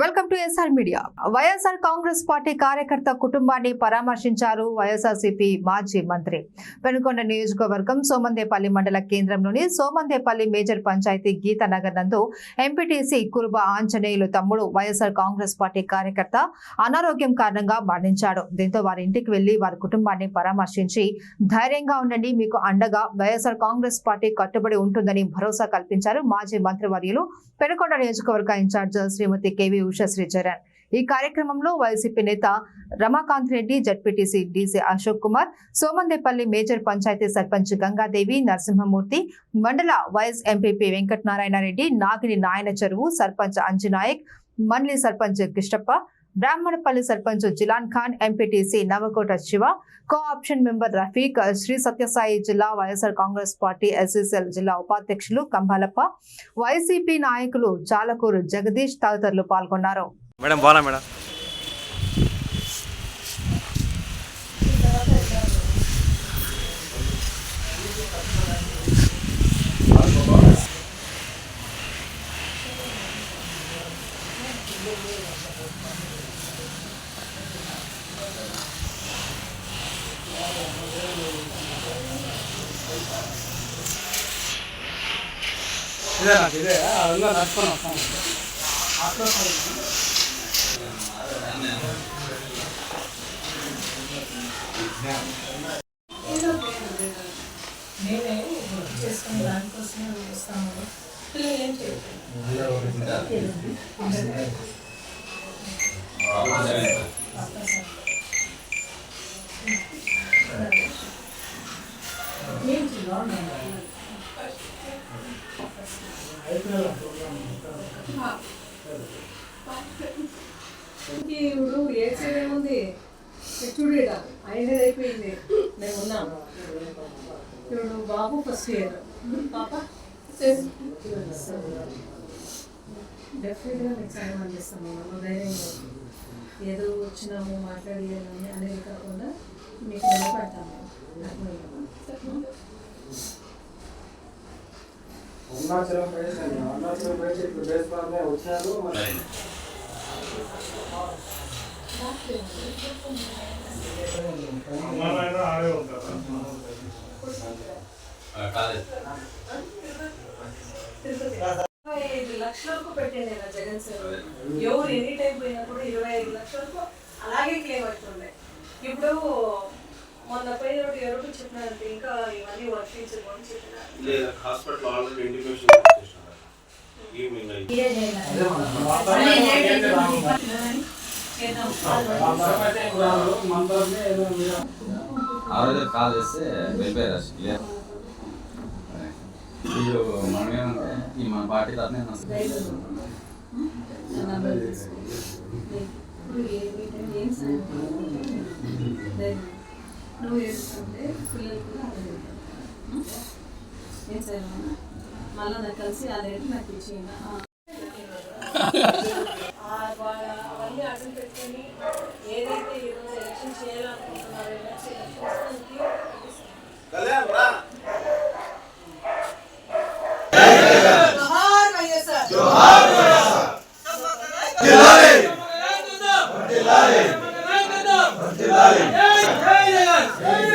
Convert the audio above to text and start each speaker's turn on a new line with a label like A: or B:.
A: Welcome to SR media YSR Congress party కార్యకర్త కుటుంబాన్ని పరామర్శించారు వైఎస్ఆర్సీపీ మాజీ మంత్రి. పెనుకొండ నియోజకవర్గం సోమందేపల్లి మండల కేంద్రంలోని సోమందేపల్లి మేజర్ పంచాయతీ గీతా నగర్ నందు ఎంపీటీసీ కురుబ ఆంజనేయులు తమ్ముడు వైఎస్ఆర్ కాంగ్రెస్ పార్టీ కార్యకర్త అనారోగ్యం కారణంగా మరణించాడు. దీంతో వారి ఇంటికి వెళ్ళి వారి కుటుంబాన్ని పరామర్శించి ధైర్యంగా ఉండండి మీకు అండగా వైఎస్ఆర్ కాంగ్రెస్ పార్టీ కట్టుబడి ఉంటుందని భరోసా కల్పించారు మాజీ మంత్రివర్యులు పెనుకొండ నియోజకవర్గ ఇన్ఛార్జ్ శ్రీమతి కెవి ఉషా శ్రీచరణ్. ఈ కార్యక్రమంలో వైసీపీ నేత Ramakant Reddy ZPTC DC Ashok Kumar Somandepalli major panchayat sarpanch Gangadevi Narasimhamurthy మండల వైస్ ఎంపీపీ వెంకటనారాయణ రెడ్డి నాగిని నాయన చెరువు సర్పంచ్ అంజనాయక్ మండలి sarpanch Kishtappa Brahmanapalli sarpanch Jilan Khan MPTC Navakota Shiva co option member Rafiq Shri Sathya Sai YSR Congress party SSL జిల్లా ఉపాధ్యక్షులు కంభాలప్ప YCP నాయకులు చాలకూరు జగదీష్ తదితరులు పాల్గొన్నారు.
B: Madam బాగా madam.
C: ఇదే నాకు ఇదే. అలా నడుచుకొని
D: నేనే చేసుకుని దానికోసమే వస్తాము పిల్లలు ఏం చేయట్లేదు ఇప్పుడు ఏ సైడ్ ఏముంది? చూడు ఈడ అయిపోయింది. మేము ఉన్నాం. ఇప్పుడు బాబు ఫస్ట్ ఇయర్ పాప? డెఫినెట్గా మీకు సాయం అందిస్తాము. మనం ధైర్యంగా ఏదో వచ్చినాము మాట్లాడేయాలని అనేది కాకుండా మీకు నిలబడతాము. అర్థమైందా?
C: అరుణాచలం ప్రదేశ్ అండి. అరుణాచలం ప్రదేశ్ ఇప్పుడు బేస్ ప్రాంతం వచ్చారు. మరి
D: ఇరవై ఐదు లక్షల వరకు పెట్టండి నా జగన్ సార్. ఎవరు ఎనీ టైం పోయినా కూడా ఇరవై ఐదు లక్షల వరకు అలాగే క్లెయిమ్ అవుతుండే. ఇప్పుడు
E: లేదా హాస్పిటల్ ఆల్రెడీ ఇంటిమేషన్ చేసినారు ఈవినింగ్
C: ఆ
F: రోజు కాల్ చేస్తే వెళ్ళిపోయారు వీళ్ళు మనమేమంటే ఈ మన పార్టీ తరఫున
D: నువ్వు ఏడుస్తుంటే పిల్లలు కూడా అదే ఏం మళ్ళీ నాకు పెట్టుకుని ఏదైతే ఈరోజు ఎలక్షన్ చేయాలనుకుంటున్నారో ఎలక్షన్ చేయాలనుకుంటున్నారు Hey!